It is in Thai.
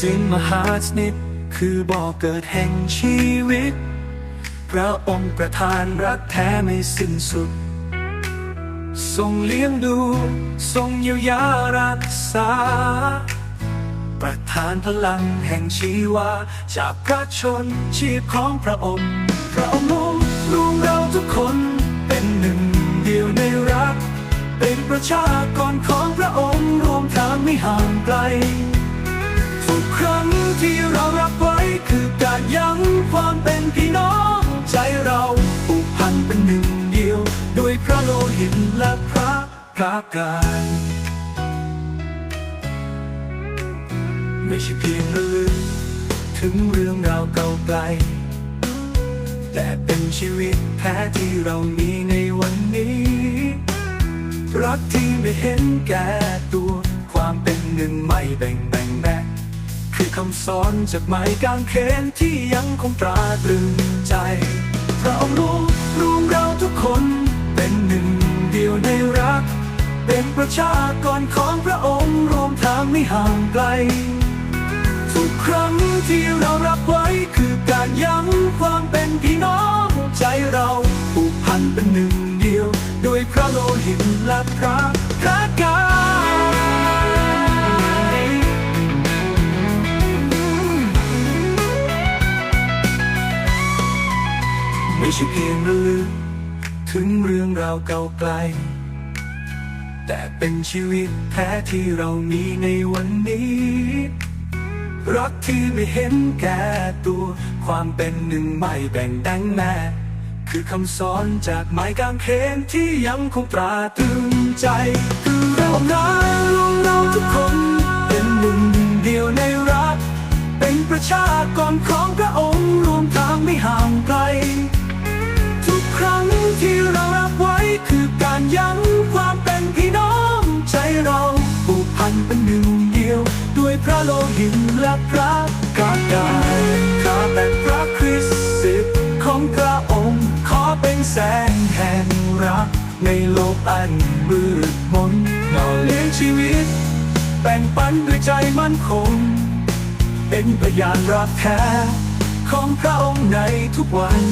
สิ้นมหาสนิทคือบ่อเกิดแห่งชีวิต พระองค์ประทานรักแท้ไม่สิ้นสุด ทรงเลี้ยงดู ทรงเยียวยารักษา ประทานพลังแห่งชีวา จากพระชนชีพของพระองค์ พระองค์นุ่มรวมเราทุกคนเป็นหนึ่งเดียวในรัก เป็นประชากรของพระองค์รวมทางไม่ห่างไกล ครั้งที่เรารับไว้คือการย้ำความเป็นพี่น้อง ใจเราผูกพันเป็นหนึ่งเดียว ด้วยพระโลหิตและพระพระกายไม่ใช่เพียงระลึกถึงเรื่องราวเก่าไกล แต่เป็นชีวิตแท้ที่เรามีในวันนี้ รักที่ไม่เห็นแก่ตัว ความเป็นหนึ่งไม่แบ่งแบ่งแบ่ง คือคำสอนจากไม้กางเขนที่ยังคงตราตรึงใจพระองค์รู้รวมเราทุกคนเป็นหนึ่งเดียวในรัก เป็นประชากรของพระองค์รวมทางไม่ห่างไกล ทุกครั้งที่เรารับไว้คือการย้ำความเป็นพี่น้องใจเราผูกพันเป็นหนึ่งเดียว ด้วยพระโลหิตและพระพระกาย ใช่เพียงระลึก ถึงเรื่องราวเก่าไกล แต่เป็นชีวิตแท้ที่เรามีในวันนี้ รักที่ไม่เห็นแก่ตัว ความเป็นหนึ่งไม่แบ่งแบ่งแม่คือคำสอนจากไม้กางเขนที่ยังคงตราตรึงใจ คือเรารักรวมเราทุกคนเป็นหนึ่งเดียวในรัก เป็นประชากรของพระองค์รวมทางไม่ห่างไกล ดียว ด้วยพระโลหิตและพระกายข้าแต่พระคริสต์สิทธิ์ของพระองค์ ขอเป็นแสงแห่งรัก ในโลกอันมืดมนหล่อเลี้ยงชีวิต แบ่งปันด้วยใจมั่นคง เป็นพยานรักแท้ ของพระองค์ในทุกวัน